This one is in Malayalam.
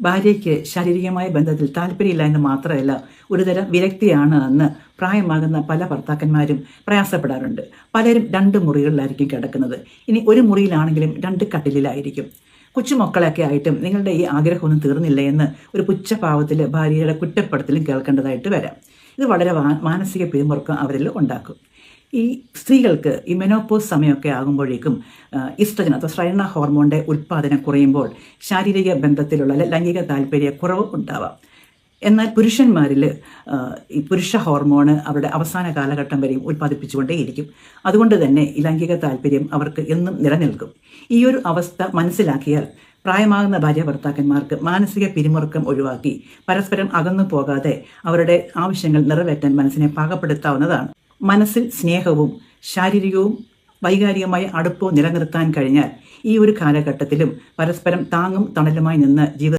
ഭാര്യയ്ക്ക് ശാരീരികമായ ബന്ധത്തിൽ താല്പര്യമില്ല എന്ന് മാത്രമല്ല ഒരുതരം വിരക്തിയാണ് എന്ന് പ്രായമാകുന്ന പല ഭർത്താക്കന്മാരും പ്രയാസപ്പെടാറുണ്ട്. പലരും രണ്ട് മുറികളിലായിരിക്കും കിടക്കുന്നത്. ഇനി ഒരു മുറിയിലാണെങ്കിലും രണ്ട് കട്ടിലിലായിരിക്കും. കൊച്ചുമക്കളൊക്കെ ആയിട്ടും നിങ്ങളുടെ ഈ ആഗ്രഹമൊന്നും തീർന്നില്ല എന്ന് ഒരു പുച്ഛഭാവത്തിൽ ഭാര്യയുടെ കുറ്റപ്പെടുത്തലും കേൾക്കേണ്ടതായിട്ട് വരാം. ഇത് വളരെ മാനസിക പിരിമുറുക്കം അവരിൽ ഉണ്ടാക്കും. ഈ സ്ത്രീകൾക്ക് ഈ മെനോപ്പോസ് സമയമൊക്കെ ആകുമ്പോഴേക്കും ഇസ്ട്രജൻ അഥവാ ശ്രൈണ ഹോർമോണിന്റെ ഉൽപ്പാദനം കുറയുമ്പോൾ ശാരീരിക ബന്ധത്തിലുള്ള ലൈംഗിക താല്പര്യ കുറവ് ഉണ്ടാവാം. എന്നാൽ പുരുഷന്മാരിൽ ഈ പുരുഷ ഹോർമോണ് അവരുടെ അവസാന കാലഘട്ടം വരെയും ഉൽപ്പാദിപ്പിച്ചുകൊണ്ടേയിരിക്കും. അതുകൊണ്ട് തന്നെ ലൈംഗിക താല്പര്യം അവർക്ക് എന്നും നിലനിൽക്കും. ഈ ഒരു അവസ്ഥ മനസ്സിലാക്കിയാൽ പ്രായമാകുന്ന ഭാര്യ ഭർത്താക്കന്മാർക്ക് മാനസിക പിരിമുറുക്കം ഒഴിവാക്കി പരസ്പരം അകന്നു പോകാതെ അവരുടെ ആവശ്യങ്ങൾ നിറവേറ്റാൻ മനസ്സിനെ പാകപ്പെടുത്താവുന്നതാണ്. മനസ്സിൽ സ്നേഹവും ശാരീരികവും വൈകാരികമായ അടുപ്പവും നിലനിർത്താൻ കഴിഞ്ഞാൽ ഈ ഒരു കാലഘട്ടത്തിലും പരസ്പരം താങ്ങും തണലുമായി നിന്ന് ജീവിത